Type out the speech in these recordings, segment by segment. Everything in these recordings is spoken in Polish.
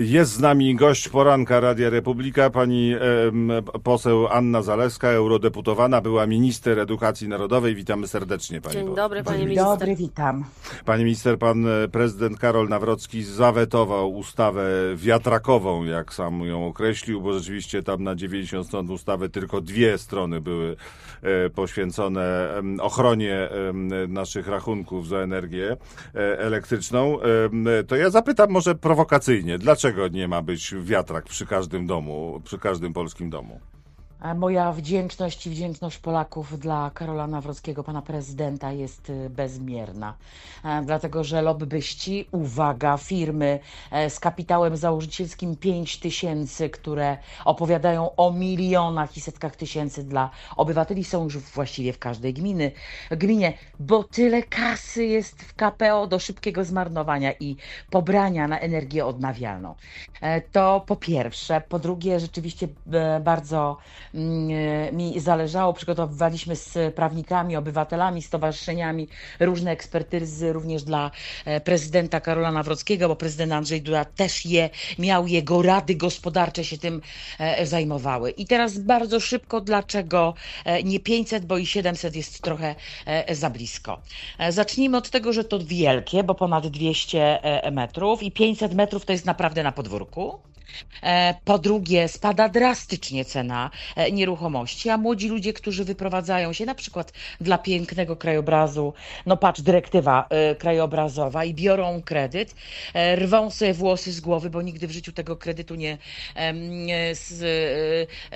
Jest z nami gość poranka Radia Republika, pani em, poseł Anna Zalewska, eurodeputowana, była minister edukacji narodowej. Witamy serdecznie pani. Dzień poseł. dobry, panie Dzień minister. dobry, witam. Pani minister, pan e, prezydent Karol Nawrocki zawetował ustawę wiatrakową, jak sam ją określił, bo rzeczywiście tam na 90 stron ustawy tylko dwie strony były e, poświęcone ochronie naszych rachunków za energię e, elektryczną. To ja zapytam może prowokacyjnie, dlaczego nie ma być wiatrak przy każdym domu, przy każdym polskim domu? Moja wdzięczność i wdzięczność Polaków dla Karola Nawrockiego, pana prezydenta, jest y, bezmierna. E, Dlatego, że lobbyści, uwaga, firmy e, z kapitałem założycielskim 5 tysięcy, które opowiadają o milionach i setkach tysięcy dla obywateli, są już właściwie w każdej gminy, gminie, bo tyle kasy jest w KPO do szybkiego zmarnowania i pobrania na energię odnawialną. E, To po pierwsze. Po drugie, rzeczywiście bardzo mi zależało, przygotowywaliśmy z prawnikami, obywatelami, stowarzyszeniami różne ekspertyzy również dla e, prezydenta Karola Nawrockiego, bo prezydent Andrzej Duda też je miał, jego rady gospodarcze się tym e, zajmowały. I teraz bardzo szybko, dlaczego e, nie 500, bo i 700 jest trochę e, za blisko. E, Zacznijmy od tego, że to wielkie, bo ponad 200 e, metrów i 500 metrów to jest naprawdę na podwórku. E, Po drugie, spada drastycznie cena e, nieruchomości, a młodzi ludzie, którzy wyprowadzają się na przykład dla pięknego krajobrazu, no patrz, dyrektywa e, krajobrazowa i biorą kredyt, rwą sobie włosy z głowy, bo nigdy w życiu tego kredytu nie, nie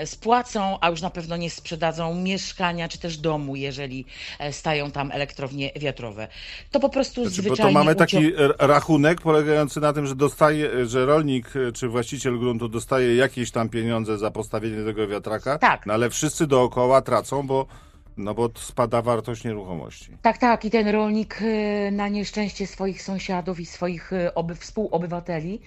spłacą, a już na pewno nie sprzedadzą mieszkania czy też domu, jeżeli stają tam elektrownie wiatrowe. To po prostu Znaczy, bo zwyczajnie to mamy taki rachunek polegający na tym, że dostaje, że rolnik czy właściciel gruntu dostaje jakieś tam pieniądze za postawienie tego wiatraka, Tak. no ale wszyscy dookoła tracą, bo, no bo spada wartość nieruchomości. Tak, tak. I ten rolnik y, na nieszczęście swoich sąsiadów i swoich y, oby, współobywateli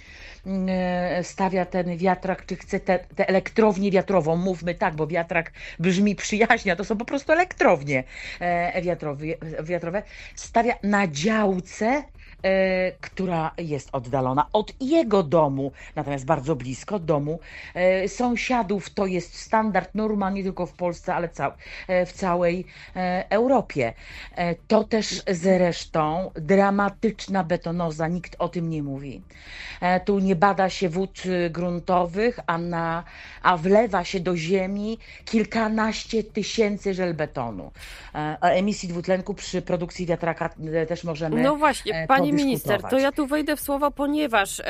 y, stawia ten wiatrak, czy chce tę te, elektrownię wiatrową. Mówmy tak, bo wiatrak brzmi przyjaźnie, a to są po prostu elektrownie e, wiatrowe, wiatrowe. Stawia na działce, która jest oddalona od jego domu, natomiast bardzo blisko domu e, sąsiadów. To jest standard, norma nie tylko w Polsce, ale e, w całej e, Europie. E, To też zresztą dramatyczna betonoza, nikt o tym nie mówi. E, Tu nie bada się wód gruntowych, a, na, a wlewa się do ziemi kilkanaście tysięcy żelbetonu. E, O emisji dwutlenku przy produkcji wiatraka e, też możemy No właśnie, e, pani minister, to ja tu wejdę w słowa, ponieważ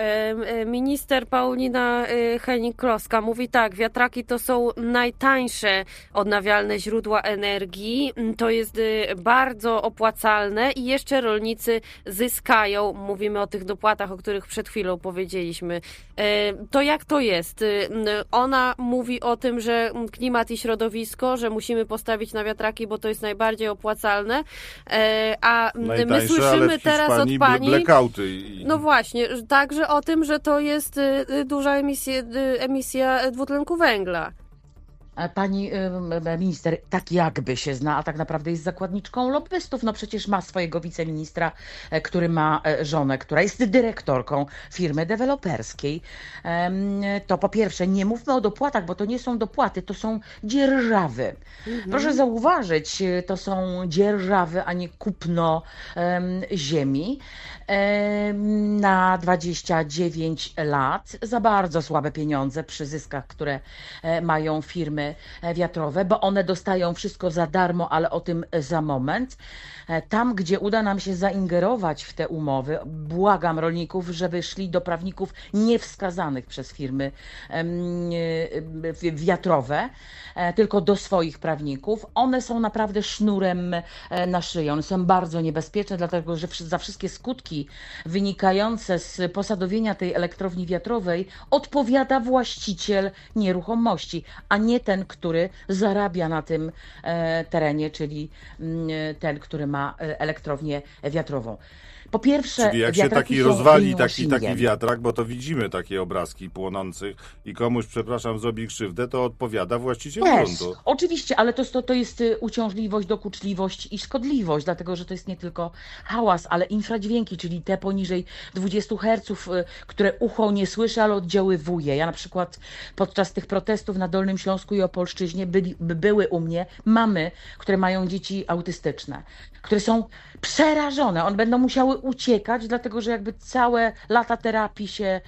minister Paulina e, Henik-Kloska mówi tak, wiatraki to są najtańsze odnawialne źródła energii, to jest e, bardzo opłacalne i jeszcze rolnicy zyskają, mówimy o tych dopłatach, o których przed chwilą powiedzieliśmy. E, To jak to jest? M, Ona mówi o tym, że klimat i środowisko, że musimy postawić na wiatraki, bo to jest najbardziej opłacalne, e, a my słyszymy teraz od Hiszpanii pani. blackouty. I... No właśnie, że- także o tym, że to jest y, y, duża emisja, y, emisja dwutlenku węgla. E, Pani e, minister tak jakby się zna, a tak naprawdę jest zakładniczką lobbystów. No przecież ma swojego wiceministra, e, który ma żonę, która jest dyrektorką firmy deweloperskiej. To po pierwsze, nie mówmy o dopłatach, bo to nie są dopłaty, to są dzierżawy. Proszę zauważyć, to są dzierżawy, a nie kupno em, ziemi em, na 29 lat za bardzo słabe pieniądze przy zyskach, które mają firmy e, wiatrowe, bo one dostają wszystko za darmo, ale o tym za moment. E, Tam, gdzie uda nam się zaingerować w te umowy, błagam rolników, żeby szli do prawników niewskazanych przez firmy e, wi- wiatrowe, tylko do swoich prawników. One są naprawdę sznurem na szyję. One są bardzo niebezpieczne, dlatego że za wszystkie skutki wynikające z posadowienia tej elektrowni wiatrowej odpowiada właściciel nieruchomości, a nie ten, który zarabia na tym e, terenie, czyli mm, ten, który ma e, elektrownię wiatrową. Po pierwsze, Czyli jak się taki rozwali taki, taki wiatrak, bo to widzimy takie obrazki płonących i komuś, przepraszam, zrobi krzywdę, to odpowiada właściciel Też, gruntu. oczywiście, ale to, to, to jest y, uciążliwość, dokuczliwość i szkodliwość, dlatego że to jest nie tylko hałas, ale infradźwięki, czyli te poniżej 20 Hz, y, które ucho nie słyszy, ale oddziaływuje. Ja na przykład podczas tych protestów na Dolnym Śląsku i Opolszczyźnie byli, by- były u mnie mamy, które mają dzieci autystyczne, które są przerażone. One będą musiały uciekać, dlatego że jakby całe lata terapii się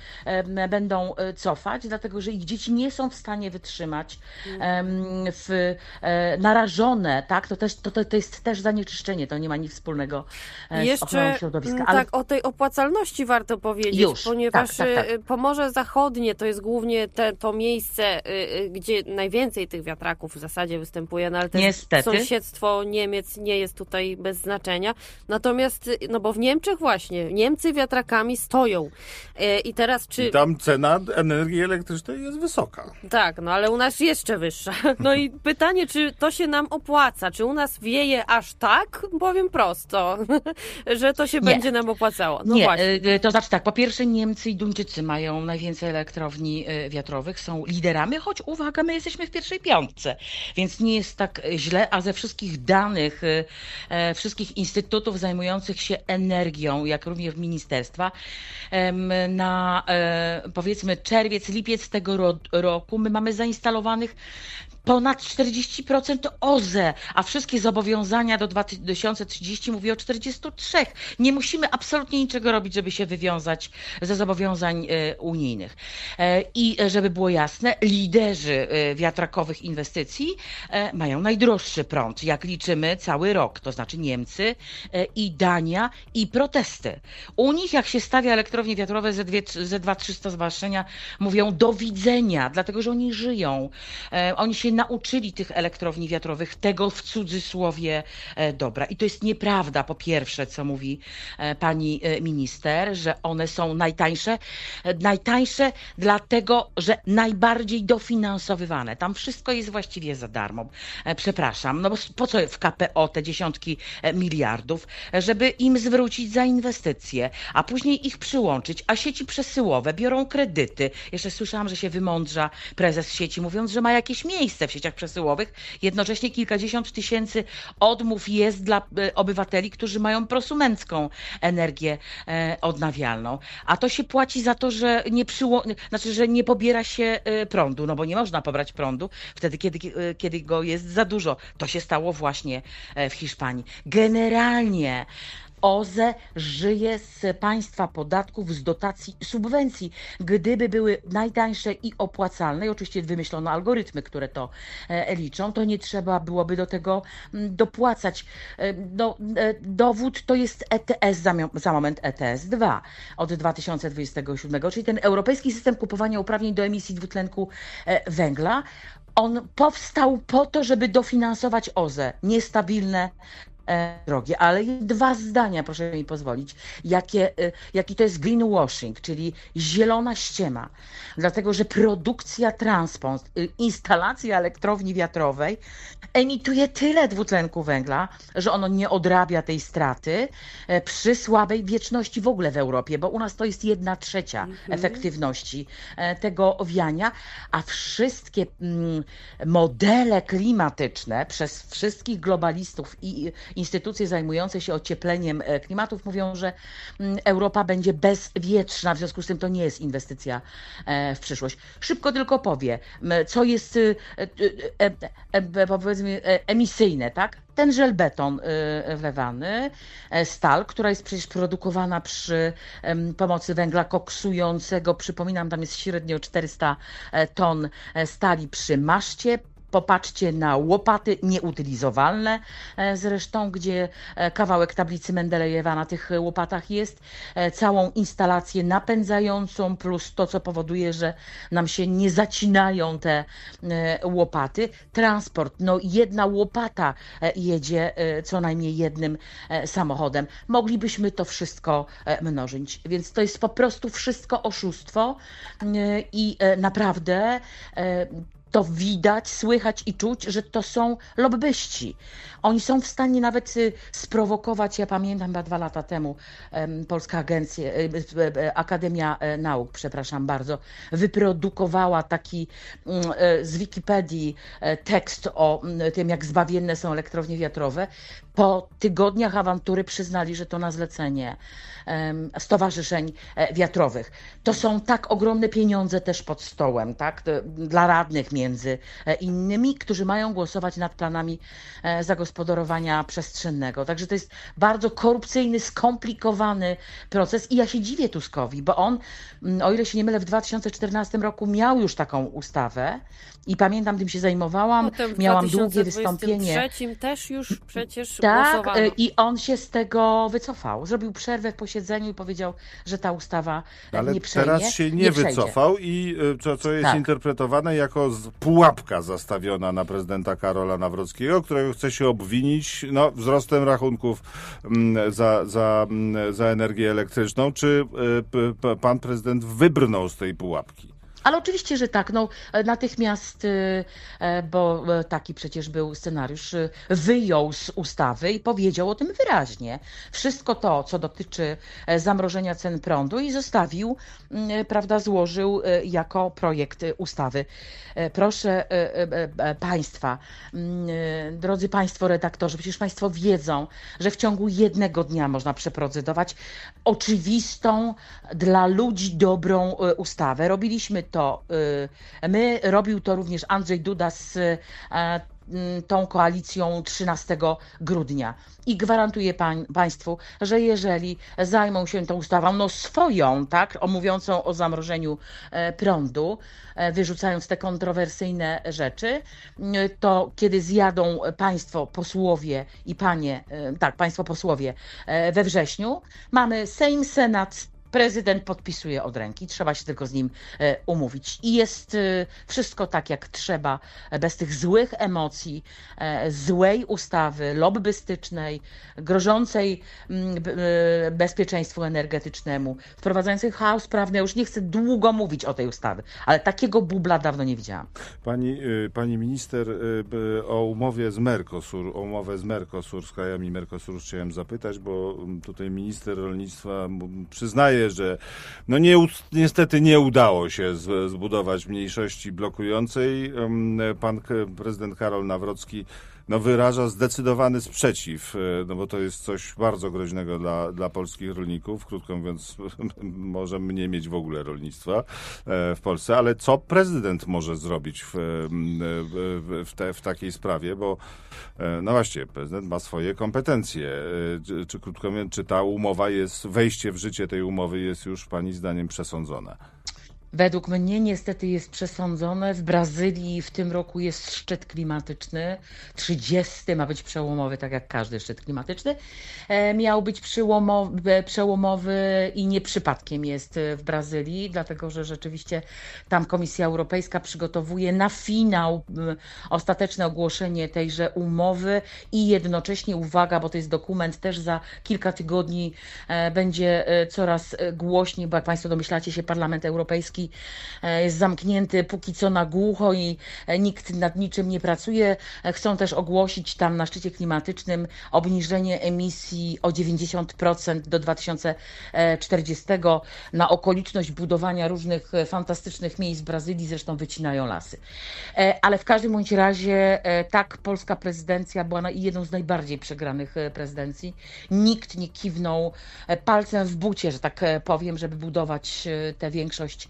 będą e, cofać, dlatego że ich dzieci nie są w stanie wytrzymać w, e, narażone, tak? To, też, to, to, jest też zanieczyszczenie, to nie ma nic wspólnego e, z ochroną Jeszcze środowiska. mm, Ale tak o tej opłacalności warto powiedzieć, Już, ponieważ tak, tak, tak. Pomorze Zachodnie to jest głównie te, to miejsce, y, y, gdzie najwięcej tych wiatraków w zasadzie występuje, no ale też Niestety. sąsiedztwo Niemiec nie jest tutaj bez znaczenia. Natomiast, no bo w Niemczech właśnie, Niemcy wiatrakami stoją. Y, I teraz czy... I tam cena energii elektrycznej jest wysoka. Tak, no ale u nas jeszcze wyższa. No i pytanie, czy to się nam opłaca? Czy u nas wieje aż tak? Powiem prosto, że to się Nie. będzie nam opłacało. No nie, właśnie. e, to znaczy tak, po pierwsze Niemcy i Duńczycy mają najwięcej elektrowni e, wiatrowych, są liderami, choć uwaga, my jesteśmy w pierwszej piątce, więc nie jest tak źle, a ze wszystkich danych e, e, wszystkich instytutów zajmujących się energią, jak również ministerstwa, na e, powiedzmy czerwiec, lipiec tego ro roku my mamy zainstalowanych ponad 40% OZE, a wszystkie zobowiązania do 2030 mówi o 43. Nie musimy absolutnie niczego robić, żeby się wywiązać ze zobowiązań e, unijnych. E, I e, żeby było jasne, liderzy wiatrakowych inwestycji mają najdroższy prąd, jak liczymy cały rok, to znaczy Niemcy i Dania i protesty. U nich jak się stawia elektrownie wiatrowe Z2300 zwłaszczenia, mówią do widzenia, dlatego że oni żyją. Oni się nauczyli tych elektrowni wiatrowych, tego w cudzysłowie e, dobra. I to jest nieprawda, po pierwsze, co mówi e, pani e, minister, że one są najtańsze. Najtańsze dlatego, że najbardziej dofinansowywane. Tam wszystko jest właściwie za darmo. Przepraszam, no bo po co w KPO te dziesiątki miliardów, żeby im zwrócić za inwestycje, a później ich przyłączyć, a sieci przesyłowe biorą kredyty. Jeszcze słyszałam, że się wymądrza prezes sieci, mówiąc, że ma jakieś miejsce w sieciach przesyłowych. Jednocześnie kilkadziesiąt tysięcy odmów jest dla e, obywateli, którzy mają prosumencką energię e, odnawialną. A to się płaci za to, że nie przyło- znaczy, że nie pobiera się e, prądu, no bo nie można pobrać prądu wtedy, kiedy, kiedy go jest za dużo. To się stało właśnie w Hiszpanii. Generalnie OZE żyje z państwa podatków, z dotacji, subwencji. Gdyby były najtańsze i opłacalne, i oczywiście wymyślono algorytmy, które to e, liczą, to nie trzeba byłoby do tego mm, dopłacać. E, No, e, dowód to jest ETS, za, za moment ETS 2 od 2027, czyli ten europejski system kupowania uprawnień do emisji dwutlenku węgla. On powstał po to, żeby dofinansować OZE, niestabilne drogie. Ale dwa zdania, proszę mi pozwolić, jakie, e, jaki to jest greenwashing, czyli zielona ściema. Dlatego, że produkcja transport, y, instalacja elektrowni wiatrowej emituje tyle dwutlenku węgla, że ono nie odrabia tej straty e, przy słabej wieczności w ogóle w Europie, bo u nas to jest jedna trzecia efektywności e, tego owiania, a wszystkie mm, modele klimatyczne przez wszystkich globalistów i instytucje zajmujące się ociepleniem e, klimatów mówią, że mm, Europa będzie bezwietrzna, w związku z tym to nie jest inwestycja e, w przyszłość. Szybko tylko powie, m, co jest y, e, e, powiedzmy emisyjne, tak? Ten żelbeton y, wlewany, stal, która jest przecież produkowana przy pomocy węgla koksującego, przypominam, tam jest średnio 400 e, ton stali przy maszcie, Popatrzcie na łopaty nieutylizowalne e, zresztą, gdzie e, kawałek tablicy Mendelejewa na tych łopatach jest, e, całą instalację napędzającą, plus to, co powoduje, że nam się nie zacinają te łopaty. Transport, no jedna łopata jedzie co najmniej jednym samochodem. Moglibyśmy to wszystko mnożyć, więc to jest po prostu wszystko oszustwo i naprawdę to widać, słychać i czuć, że to są lobbyści. Oni są w stanie nawet y, sprowokować, ja pamiętam chyba dwa lata temu, em, Polska Agencja, e, e, Akademia e, Nauk, przepraszam bardzo, wyprodukowała taki mm, e, z Wikipedii e, tekst o mm, tym, jak zbawienne są elektrownie wiatrowe. Po tygodniach awantury przyznali, że to na zlecenie stowarzyszeń wiatrowych. To są tak ogromne pieniądze też pod stołem, tak? Dla radnych między e, innymi, którzy mają głosować nad planami e, zagospodarowania przestrzennego. Także to jest bardzo korupcyjny, skomplikowany proces i ja się dziwię Tuskowi, bo on, mm, o ile się nie mylę, w 2014 roku miał już taką ustawę i pamiętam, tym się zajmowałam, Potem w miałam długie wystąpienie. 2023 też już przecież Tak, głosowano. y, i on się z tego wycofał. Zrobił przerwę w posiedzeniu i powiedział, że ta ustawa Ale nie przejdzie. teraz się nie, przejdzie. wycofał i co, co jest Tak. interpretowane jako z- pułapka zastawiona na prezydenta Karola Nawrockiego, którego chce się obwinić no, wzrostem rachunków mm, za, za, mm, za energię elektryczną. Czy y, pan prezydent wybrnął z tej pułapki? Ale oczywiście, że tak. No, e, natychmiast, y, e, bo e, taki przecież był scenariusz, y, wyjął z ustawy i powiedział o tym wyraźnie. Wszystko to, co dotyczy zamrożenia cen prądu i zostawił, mm, prawda, złożył jako projekt ustawy. Proszę Państwa, mm, drodzy Państwo redaktorzy, przecież Państwo wiedzą, że w ciągu jednego dnia można przeprocedować oczywistą dla ludzi dobrą ustawę. Robiliśmy to e, my, robił to również Andrzej Duda z e, m, tą koalicją 13 grudnia. I gwarantuję pań, Państwu, że jeżeli zajmą się tą ustawą, no swoją, tak, o mówiącą o zamrożeniu e, prądu, e, wyrzucając te kontrowersyjne rzeczy, to kiedy zjadą Państwo posłowie i Panie, e, tak, Państwo posłowie we wrześniu, mamy Sejm, Senat, Prezydent podpisuje od ręki, trzeba się tylko z nim e, umówić. I jest e, wszystko tak, jak trzeba, bez tych złych emocji, e, złej ustawy lobbystycznej, grożącej mm, bezpieczeństwu energetycznemu, wprowadzającej chaos prawny. Ja już nie chcę długo mówić o tej ustawy, ale takiego bubla dawno nie widziałam. Pani, pani minister, o umowie z Mercosur, o umowę z Mercosur, z krajami Mercosur chciałem zapytać, bo tutaj minister rolnictwa m, przyznaje, że no nie, niestety nie udało się zbudować mniejszości blokującej. Pan prezydent Karol Nawrocki no, wyraża zdecydowany sprzeciw, y, no bo to jest coś bardzo groźnego dla, dla polskich rolników. Krótko mówiąc, możemy nie mieć w ogóle rolnictwa e, w Polsce, ale co prezydent może zrobić w, w, te, w takiej sprawie, bo e, no właśnie, prezydent ma swoje kompetencje. E, Czy, czy krótko mówiąc, czy ta umowa jest, wejście w życie tej umowy jest już pani zdaniem przesądzone? Według mnie niestety jest przesądzone. W Brazylii w tym roku jest szczyt klimatyczny. 30 ma być przełomowy, tak jak każdy szczyt klimatyczny. E, miał być e, przełomowy i nie przypadkiem jest e, w Brazylii, dlatego że rzeczywiście tam Komisja Europejska przygotowuje na finał ostateczne ogłoszenie tejże umowy i jednocześnie uwaga, bo to jest dokument też za kilka tygodni będzie coraz głośniej, bo jak Państwo domyślacie się, Parlament Europejski e, jest zamknięty póki co na głucho i e, nikt nad niczym nie pracuje. E, Chcą też ogłosić tam na szczycie klimatycznym obniżenie emisji o 90% do 2040 na okoliczność budowania różnych fantastycznych miejsc w Brazylii, zresztą wycinają lasy. Ale w każdym bądź razie tak, polska prezydencja była jedną z najbardziej przegranych prezydencji. Nikt nie kiwnął palcem w bucie, że tak powiem, żeby budować tę większość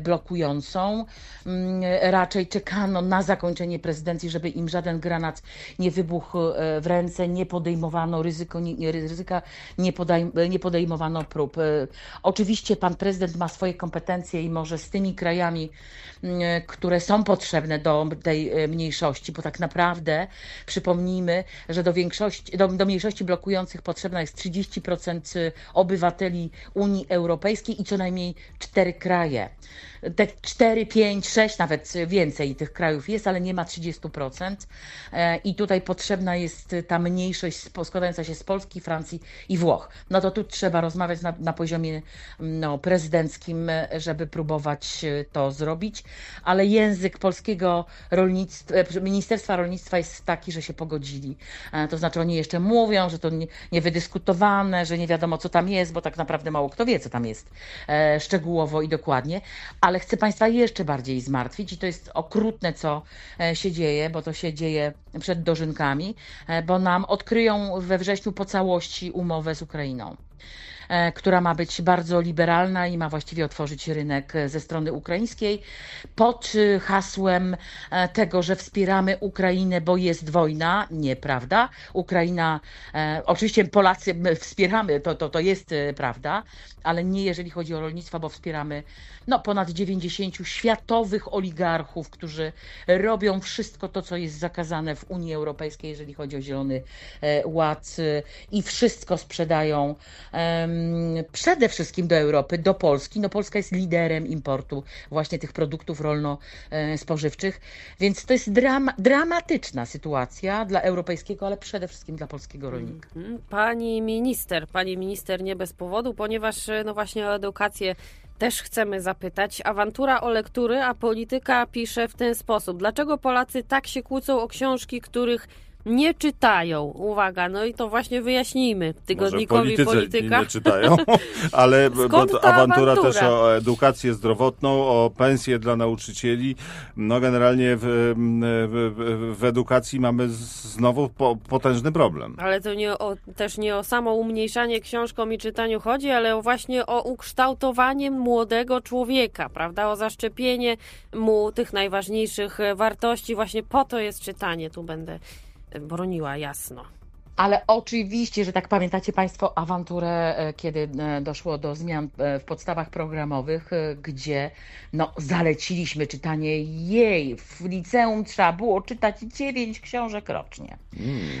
blokującą. Mm, Raczej czekano na zakończenie prezydencji, żeby im żaden granat nie wybuchł e, w ręce, nie podejmowano ryzyko, nie, ryzyka, nie, podaj, nie podejmowano prób. E, Oczywiście pan prezydent ma swoje kompetencje i może z tymi krajami, mm, które są potrzebne do tej e, mniejszości, bo tak naprawdę przypomnijmy, że do większości, do, do mniejszości blokujących potrzebna jest 30% obywateli Unii Europejskiej i co najmniej cztery kraje. Te 4, 5, 6, nawet więcej tych krajów jest, ale nie ma 30%. E, I tutaj potrzebna jest ta mniejszość składająca się z Polski, Francji i Włoch. No to tu trzeba rozmawiać na, na poziomie no, prezydenckim, żeby próbować e, to zrobić, ale język polskiego rolnictwa, e, Ministerstwa Rolnictwa jest taki, że się pogodzili. To znaczy oni jeszcze mówią, że to nie, niewydyskutowane, że nie wiadomo co tam jest, bo tak naprawdę mało kto wie co tam jest szczegółowo i dokładnie, ale chcę Państwa jeszcze bardziej zmartwić i to jest okrutne co e, się dzieje, bo to się dzieje przed dożynkami, e, bo nam odkryją we wrześniu po całości umowę z Ukrainą która ma być bardzo liberalna i ma właściwie otworzyć rynek e, ze strony ukraińskiej pod e, hasłem e, tego, że wspieramy Ukrainę, bo jest wojna. Nieprawda. Ukraina, e, oczywiście Polacy my wspieramy, to, to, to jest e, prawda, ale nie jeżeli chodzi o rolnictwo, bo wspieramy no, ponad 90 światowych oligarchów, którzy robią wszystko to, co jest zakazane w Unii Europejskiej, jeżeli chodzi o Zielony e, Ład e, i wszystko sprzedają em, przede wszystkim do Europy, do Polski. No Polska jest liderem importu właśnie tych produktów rolno-spożywczych, więc to jest drama, dramatyczna sytuacja dla europejskiego, ale przede wszystkim dla polskiego rolnika. Mhm. Pani minister, pani minister nie bez powodu, ponieważ e, no właśnie o edukację też chcemy zapytać. Awantura o lektury, a polityka pisze w ten sposób. Dlaczego Polacy tak się kłócą o książki, których nie czytają? Uwaga, no i to właśnie wyjaśnijmy Może tygodnikowi polityce polityka. nie czytają, ale bo awantura awantura? też o edukację zdrowotną, o pensje dla nauczycieli. No generalnie w, w, w, edukacji mamy znowu po, potężny problem. Ale to nie o, też nie o samo umniejszanie książkom i czytaniu chodzi, ale o właśnie o ukształtowanie młodego człowieka, prawda? O zaszczepienie mu tych najważniejszych wartości. Właśnie po to jest czytanie. Tu będę broniła jasno. Ale oczywiście, że tak pamiętacie Państwo awanturę, e, kiedy e, doszło do zmian e, w podstawach programowych, gdzie no, zaleciliśmy czytanie jej. W liceum trzeba było czytać dziewięć książek rocznie.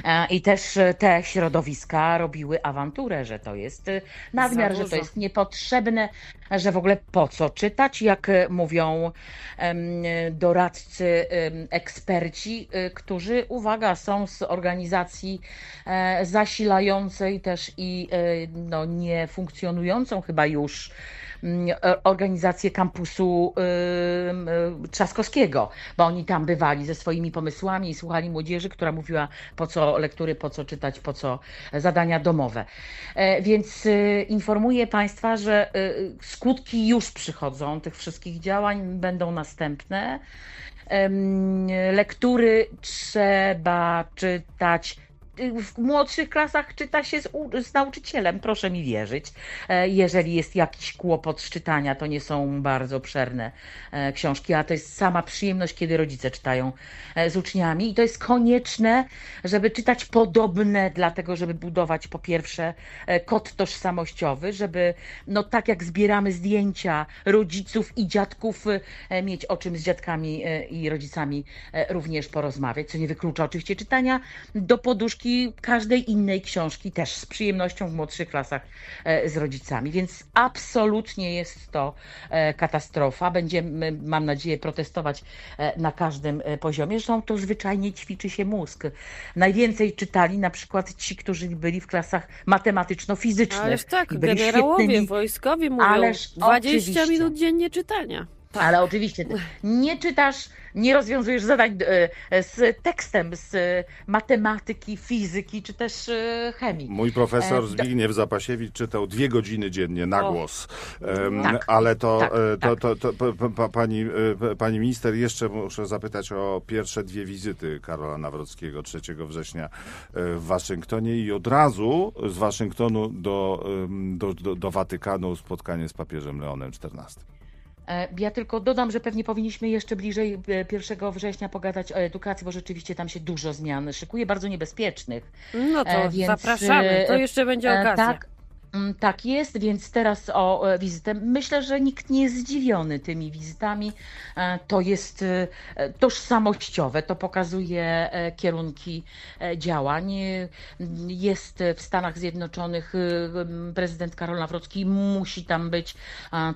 E, I też te środowiska robiły awanturę, że to jest nadmiar, że to jest niepotrzebne, że w ogóle po co czytać, jak e, mówią doradcy, eksperci, e, którzy, uwaga, są z organizacji e, zasilającej też i no, nie funkcjonującą chyba już organizację kampusu y, Trzaskowskiego, bo oni tam bywali ze swoimi pomysłami i słuchali młodzieży, która mówiła po co lektury, po co czytać, po co zadania domowe. E, Więc y, informuję Państwa, że y, skutki już przychodzą tych wszystkich działań, będą następne. Lektury trzeba czytać w młodszych klasach czyta się z, z nauczycielem, proszę mi wierzyć. E, Jeżeli jest jakiś kłopot z czytania, to nie są bardzo obszerne e, książki, a to jest sama przyjemność, kiedy rodzice czytają e, z uczniami. I to jest konieczne, żeby czytać podobne, dlatego żeby budować po pierwsze kod tożsamościowy, żeby no tak jak zbieramy zdjęcia rodziców i dziadków, mieć o czym z dziadkami i rodzicami również porozmawiać, co nie wyklucza oczywiście czytania do poduszki każdej innej książki, też z przyjemnością w młodszych klasach e, z rodzicami. Więc absolutnie jest to e, katastrofa. Będziemy, mam nadzieję, protestować e, na każdym poziomie. Zresztą to zwyczajnie ćwiczy się mózg. Najwięcej czytali na przykład ci, którzy byli w klasach matematyczno-fizycznych. Ależ tak, i generałowie, świetnymi wojskowi mówią Ależ 20 oczywiście. minut dziennie czytania. Tak. Ale oczywiście nie czytasz, nie rozwiązujesz zadań e, z tekstem z e, matematyki, fizyki czy też e, chemii. Mój profesor E, Zbigniew Zapasiewicz czytał dwie godziny dziennie na głos. Tak, ale to, tak, e, to, to, to, pa- pa- pa- pani, e, pani minister, jeszcze muszę zapytać o pierwsze dwie wizyty Karola Nawrockiego 3 września e, w Waszyngtonie i od razu z Waszyngtonu do, do, do, do Watykanu spotkanie z papieżem Leonem XIV. E, Ja tylko dodam, że pewnie powinniśmy jeszcze bliżej e, 1 września pogadać o edukacji, bo rzeczywiście tam się dużo zmian szykuje, bardzo niebezpiecznych. No to E, więc, zapraszamy, to e, jeszcze będzie E, okazja. Tak, Tak jest, więc teraz o e, wizytę. Myślę, że nikt nie jest zdziwiony tymi wizytami. E, To jest e, tożsamościowe, to pokazuje kierunki działań. Jest w Stanach Zjednoczonych prezydent Karol Nawrocki, musi tam być.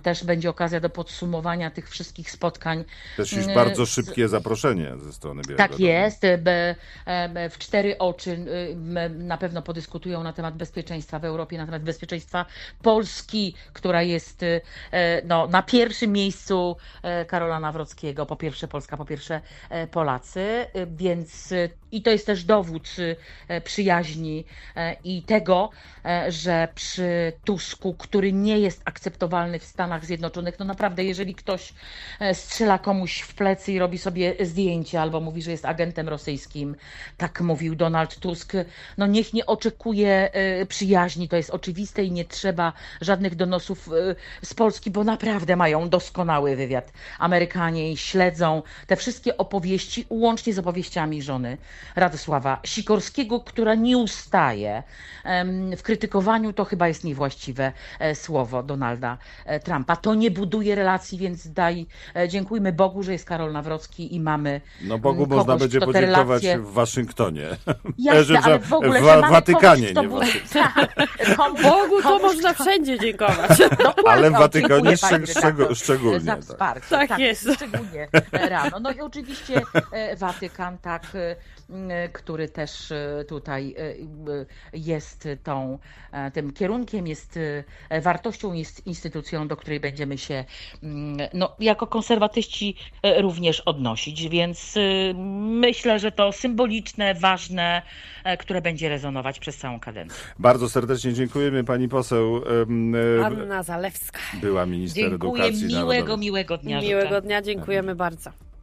Też będzie okazja do podsumowania tych wszystkich spotkań Też jest Mm, bardzo szybkie zaproszenie ze strony Białego tak jest. W cztery oczy na pewno podyskutują na temat bezpieczeństwa w Europie, na temat bezpieczeństwa Polski, która jest e, no, na pierwszym miejscu e, Karola Nawrockiego. Po pierwsze Polska, po pierwsze e, Polacy, E, więc e, i to jest też dowód przyjaźni i tego, że przy Tusku, który nie jest akceptowalny w Stanach Zjednoczonych, no naprawdę, jeżeli ktoś strzela komuś w plecy i robi sobie zdjęcie albo mówi, że jest agentem rosyjskim, tak mówił Donald Tusk, no niech nie oczekuje przyjaźni, to jest oczywiste i nie trzeba żadnych donosów e, z Polski, bo naprawdę mają doskonały wywiad. Amerykanie śledzą te wszystkie opowieści, łącznie z opowieściami żony Radosława Sikorskiego, która nie ustaje w krytykowaniu, to chyba jest niewłaściwe e, słowo Donalda e, Trumpa. To nie buduje relacji, więc daj, e, dziękujmy Bogu, że jest Karol Nawrocki i mamy No Bogu mm, można kogoś, będzie podziękować relacje- w Waszyngtonie. Jasne, że- ale w ogóle, w że mamy Watykanie, kto nie w Tak, Bogu to można wszędzie dziękować. Dokładnie, Ale w dziękuję, szczeg- redaktor, szczeg- szczególnie, Za tak. wsparcie. Tak jest. Szczególnie rano. No i oczywiście e, Watykan, tak, e, który też e, tutaj e, e, jest tą, e, tym kierunkiem, jest e, wartością, jest instytucją, do której będziemy się mm, no, jako konserwatyści e, również odnosić, więc e, myślę, że to symboliczne, ważne, e, które będzie rezonować przez całą kadencję. Bardzo serdecznie dziękujemy pani poseł. em, e, Anna Zalewska. Była minister Dziękuję, edukacji miłego, narodowej. miłego dnia. życzę. Miłego dnia, dziękujemy bardzo.